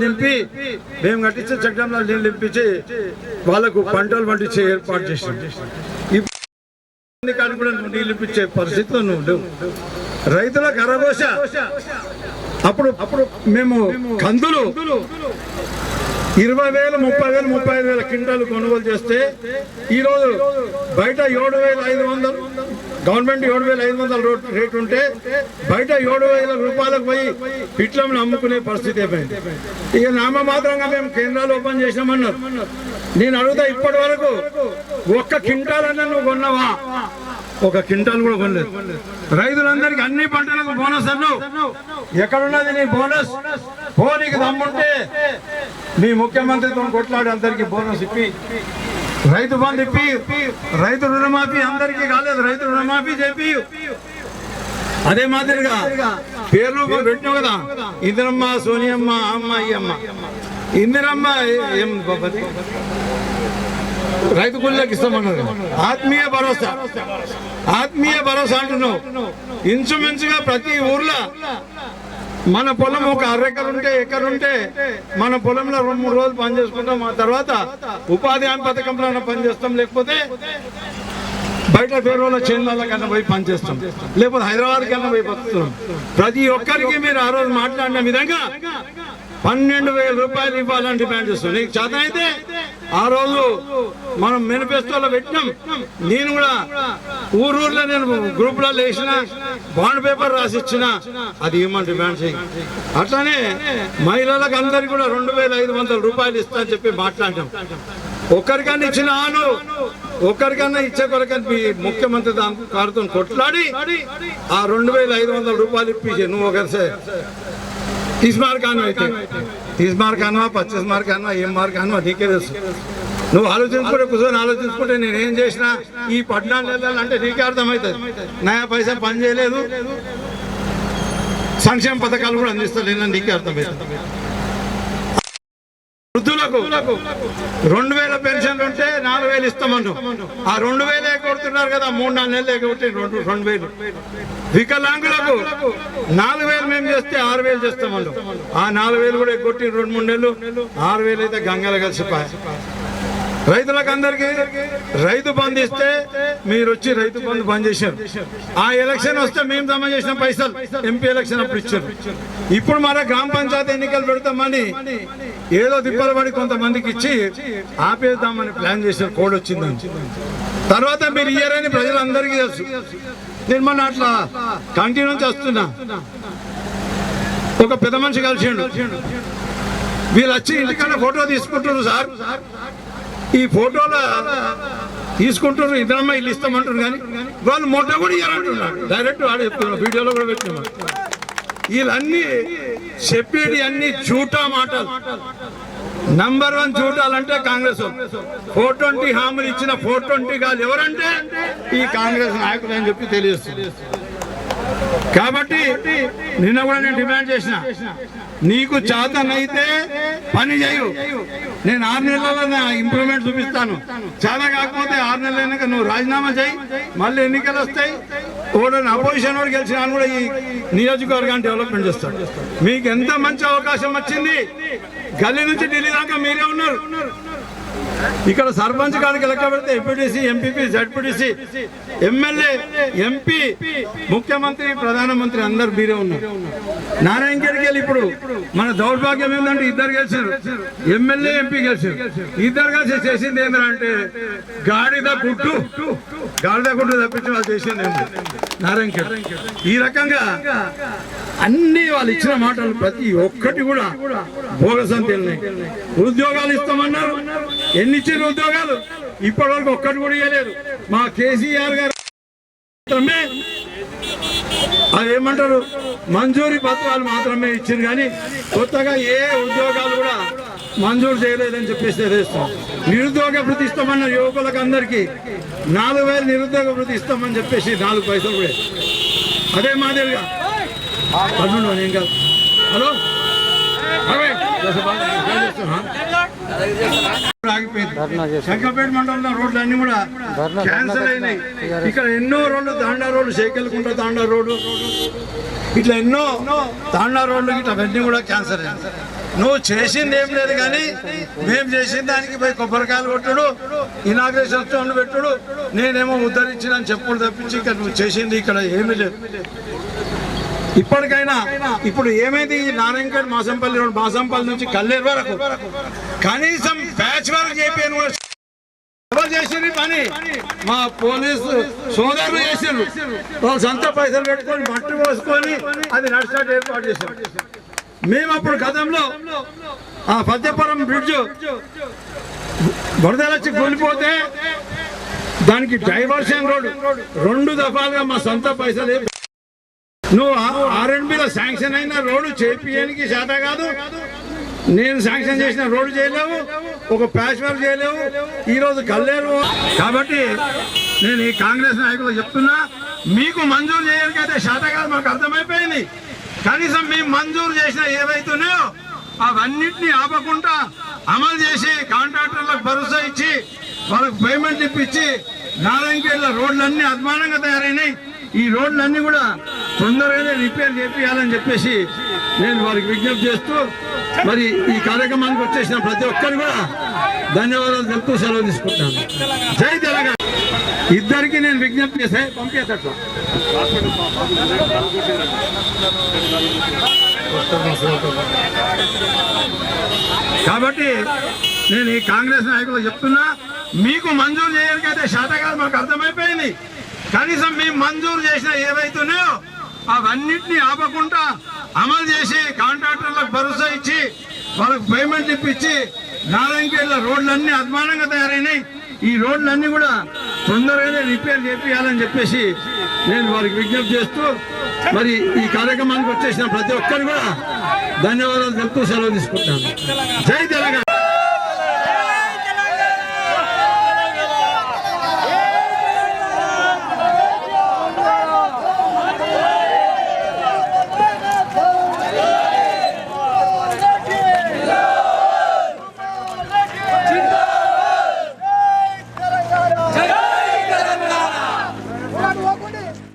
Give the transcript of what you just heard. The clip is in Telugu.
నింపి మేము కట్టించే చెక్ నీళ్ళు నింపించి వాళ్ళకు పంటలు పండించే ఏర్పాటు చేసాం ఇప్పుడు కూడా నీళ్ళు ఇప్పించే పరిస్థితిలో నువ్వు రైతుల కరఘోష అప్పుడు అప్పుడు మేము కందులు ఇరవై వేలు ముప్పై వేలు ముప్పై ఐదు వేల క్వింటాలు కొనుగోలు చేస్తే ఈరోజు బయట ఏడు వేల ఐదు వందలు గవర్నమెంట్ ఏడు వేల ఐదు వందల రేట్ రేటు ఉంటే బయట ఏడు వేల రూపాయలకు పోయి పిట్లను అమ్ముకునే పరిస్థితి అయిపోయింది. ఇక నామ మాత్రంగా మేము కేంద్రాలు ఓపెన్ చేసినామన్నారు. నేను అడుగుతా ఇప్పటి వరకు ఒక్క అన్న నువ్వు కొన్నావా? ఒక క్వింటాల్ కూడా కొనలేదు. రైతులందరికీ అన్ని పంటలకు బోనస్ అన్నావు. ఎక్కడున్నది నీ బోనస్? పోనీకి దమ్ముంటే మీ ముఖ్యమంత్రితో కొట్లాడి అందరికి బోనస్ ఇప్పి. రైతు బంధు ఇప్పి రైతు రుణమాఫీ అందరికీ కాలేదు రైతు రుణమాఫీ చెప్పి అదే మాదిరిగా పేర్లు పెట్టినావు కదా ఇందిరమ్మ సోనియమ్మ అమ్మ ఈ అమ్మ ఇందిరమ్మ ఏం గొప్పది? రైతు కూలీలకు ఇస్తామన్నారు ఆత్మీయ భరోసా. ఆత్మీయ భరోసా అంటున్నావు. ఇంచుమించుగా ప్రతి ఊర్లో మన పొలం ఒక అరెకరుంటే ఉంటే మన పొలంలో రెండు మూడు రోజులు పని చేసుకుంటాం ఆ తర్వాత ఉపాధి హామీ పథకంలో పనిచేస్తాం. లేకపోతే బయట పేరుల చేనుల కన్నా పోయి పనిచేస్తాం. లేకపోతే హైదరాబాద్ కన్నా పోయి బతుకుతున్నాం ప్రతి ఒక్కరికి మీరు ఆ రోజు మాట్లాడిన విధంగా పన్నెండు వేల రూపాయలు ఇవ్వాలని డిమాండ్ చేస్తాం నీకు చేత అయితే ఆ రోజు మనం మేనిఫెస్టోలో పెట్టినాం. నేను కూడా ఊరూర్లో నేను గ్రూప్లో లేచిన బాండ్ పేపర్ రాసి ఇచ్చిన అది ఇవ్వమని డిమాండ్ అట్లానే మహిళలకు అందరికి కూడా రెండు వేల ఐదు వందల రూపాయలు ఇస్తా అని చెప్పి మాట్లాడటం ఒక్కరికన్నా ఇచ్చిన ఆను ఒక్కరికన్నా ఇచ్చే కొరకని మీ ముఖ్యమంత్రి దాని కారుతో కొట్లాడి ఆ రెండు వేల ఐదు వందల రూపాయలు ఇప్పించి. నువ్వు ఒకరిసే తీసుమారు మార్క్ అయితే. తీసి మార్క్ అనవా పచ్చీస్ మార్క్ అనవా ఏం మార్క్ అనవా నీకే తెలుసు నువ్వు ఆలోచించుకుంటే కూర్చొని ఆలోచించుకుంటే నేనేం చేసినా ఈ పట్టణాలు వెళ్ళాలంటే నీకే అర్థమవుతుంది. నయా పైసా పని చేయలేదు. సంక్షేమ పథకాలు కూడా అందిస్తలేనని నీకే అర్థమవుతుంది. వృద్ధులకు రెండు వేల వేలు ఇస్తామన్నాం ఆ రెండు వేలే కొడుతున్నారు కదా మూడు నాలుగు నెలలు కొట్టి రెండు రెండు వేలు. వికలాంగులకు నాలుగు వేలు మేము చేస్తే ఆరు వేలు చేస్తామన్నాం ఆ నాలుగు వేలు కూడా ఎగ్గొట్టి రెండు మూడు నెలలు ఆరు వేలు అయితే గంగలు కలిసిపోయి రైతులకు అందరికి రైతు బంధు ఇస్తే మీరు వచ్చి రైతు బంధు బంద్ చేశారు. ఆ ఎలక్షన్ వస్తే మేము జమ చేసిన పైసలు ఎంపీ ఎలక్షన్ అప్పుడు ఇచ్చారు. ఇప్పుడు మన గ్రామ పంచాయతీ ఎన్నికలు పెడతామని ఏదో తిప్పలు పడి కొంతమందికి ఇచ్చి ఆపేద్దామని ప్లాన్ చేసిన కోడ్ వచ్చిందని. తర్వాత మీరు ఇయ్యారని ప్రజలందరికీ తెలుసు. నేను మొన్న అట్లా కంటి నుంచి వస్తున్నా. ఒక పెద్ద మనిషి కలిసిండు. వీళ్ళు వచ్చి ఇంటికన్నా ఫోటో తీసుకుంటున్నారు సార్. ఈ ఫోటోలో తీసుకుంటున్నారు ఇద్దరమ్మ ఇల్లు ఇస్తామంటారు కానీ వాళ్ళు మొట్ట కూడా ఇయ్యారంటున్నారు. డైరెక్ట్ ఆడ చెప్తున్నారు వీడియోలో కూడా పెట్టినాం వీళ్ళన్నీ చెప్పేది అన్ని చూటా మాటలు. నంబర్ వన్ చూడాలంటే కాంగ్రెస్ ఫోర్ ట్వంటీ హామీలు ఇచ్చిన ఫోర్ ట్వంటీ కాదు ఎవరంటే ఈ కాంగ్రెస్ నాయకులు అని చెప్పి తెలియజేస్తుంది. కాబట్టి నిన్న కూడా నేను డిమాండ్ చేసిన నీకు చేతనైతే పని చేయు. నేను ఆరు నెలల్లో ఇంప్రూవ్మెంట్ చూపిస్తాను. చాలా కాకపోతే ఆరు నెలలు నువ్వు రాజీనామా చేయి మళ్ళీ ఎన్నికలు వస్తాయి ఓడని అపోజిషన్ వాడు గెలిచిన కూడా ఈ నియోజకవర్గాన్ని డెవలప్మెంట్ చేస్తాడు. మీకు ఎంత మంచి అవకాశం వచ్చింది? గల్లీ నుంచి ఢిల్లీ దాకా మీరే ఉన్నారు. ఇక్కడ సర్పంచ్ కాడికి లెక్క పెడితే MPTC MPP ZPTC MLA MP ముఖ్యమంత్రి ప్రధానమంత్రి అందరు మీరే ఉన్నారు. నారాయణ గారికి వెళ్ళి ఇప్పుడు మన దౌర్భాగ్యం ఏంటంటే ఇద్దరు గెలిచారు. ఎమ్మెల్యే ఎంపీ గెలిచారు. ఇద్దరు కలిసి చేసింది ఏంటంటే గాడిద కుట్టు గాడిద కుట్టు తప్పించి వాళ్ళు చేసింది ఏంటి నారాయణ ఈ రకంగా అన్ని వాళ్ళు ఇచ్చిన మాటలు ప్రతి ఒక్కటి కూడా భోగసంతి ఉద్యోగాలు ఇస్తామన్నారు. ఎన్ని ఇచ్చిన ఉద్యోగాలు ఇప్పటి వరకు ఒక్కటి కూడా ఇవ్వలేదు మా కేసీఆర్ గారు మాత్రమే అదేమంటారు? మంజూరీ పత్రాలు మాత్రమే ఇచ్చింది కానీ కొత్తగా ఏ ఉద్యోగాలు కూడా మంజూరు చేయలేదని చెప్పేసి తెలియస్తాం నిరుద్యోగ వృత్తి ఇస్తామన్న యువకులకు అందరికీ నాలుగు వేలు నిరుద్యోగ వృత్తి ఇస్తామని చెప్పేసి నాలుగు పైసలు కూడా అదే మాదిరిగా పన్నుండు నేను కాదు. హలో? శంకరపేట మండలంలో రోడ్లు అన్ని కూడా క్యాన్సల్ అయినాయి. ఇక్కడ ఎన్నో రోడ్లు తాండా రోడ్లు శేఖల్కుంట తాండా రోడ్డు. ఇట్లా ఎన్నో తాండా రోడ్లు ఇట్లా అవన్నీ కూడా క్యాన్సర్ అయ్యాయి నువ్వు చేసింది ఏం లేదు కానీ మేము చేసిన దానికి పోయి కొబ్బరికాయలు కొట్టుడు ఇనాగ్రేషన్ స్టోన్లు పెట్టుడు నేనేమో ఉద్ధరించిన చెప్పులు తప్పించి ఇక్కడ నువ్వు చేసింది ఇక్కడ ఏమీ లేదు. ఇప్పటికైనా ఇప్పుడు ఏమైంది? నారాయణగఢ్ మాసంపల్లి రోడ్ మాసంపల్లి నుంచి కల్లేరు వరకు కనీసం ప్యాచ్ వరకు చెప్పాను ఎవరు చేసింది పని? మా పోలీసు సోదరులు చేసారు వాళ్ళు సొంత పైసలు పెట్టుకొని మట్టి పోసుకొని అది నడిచినట్టు ఏర్పాటు చేశారు మేము అప్పుడు గతంలో ఆ పద్యపురం బ్రిడ్జ్ వరదలు కూలిపోతే దానికి డైవర్షన్ రోడ్ రెండు దఫాలుగా మా సొంత పైసలు నువ్వు ఆర్ఎండ్బిలో శాంక్షన్ అయిన రోడ్డు చేపియడానికి శాత కాదు. నేను శాంక్షన్ చేసిన రోడ్డు చేయలేవు ఒక ప్యాచ్ వర్క్ చేయలేవు. ఈరోజు కల్లేరు. కాబట్టి నేను ఈ కాంగ్రెస్ నాయకులు చెప్తున్నా మీకు మంజూరు చేయడానికైతే శాత కాదు మాకు అర్థమైపోయింది. కనీసం మేము మంజూరు చేసిన ఏవైతున్నాయో అవన్నింటినీ ఆపకుండా అమలు చేసి కాంట్రాక్టర్లకు భరోసా ఇచ్చి వాళ్ళకి పేమెంట్ ఇప్పించి నారాయణకేళ్ళ రోడ్లన్నీ అద్మానంగా తయారైనాయి. ఈ రోడ్లన్నీ కూడా తొందరగానే రిపేర్ చేపియాలని చెప్పేసి నేను వారికి విజ్ఞప్తి చేస్తూ మరి ఈ కార్యక్రమానికి వచ్చేసిన ప్రతి ఒక్కరు కూడా ధన్యవాదాలు తెలుపుతూ సెలవు తీసుకుంటాను. జై తెలంగాణ. ఇద్దరికి నేను విజ్ఞప్తి చేస్తే పంపించేటట్లు కాబట్టి నేను ఈ కాంగ్రెస్ నాయకులు చెప్తున్నా మీకు మంజూరు చేయడానికైతే శాతకాలం కాదు మాకు అర్థమైపోయింది. కనీసం మేము మంజూరు చేసిన ఏవైతున్నాయో అవన్నింటినీ ఆపకుండా అమలు చేసి కాంట్రాక్టర్లకు భరోసా ఇచ్చి వాళ్ళకు పేమెంట్ ఇప్పించి నారాయణఖేడ్ల రోడ్లన్నీ అద్మానంగా తయారైనాయి. ఈ రోడ్లన్నీ కూడా తొందరగానే రిపేర్ చేపియాలని చెప్పేసి నేను వారికి విజ్ఞప్తి చేస్తూ మరి ఈ కార్యక్రమానికి వచ్చేసిన ప్రతి ఒక్కరు కూడా ధన్యవాదాలు తెలుపుతూ సెలవు తీసుకుంటాను. జై తెలంగాణ!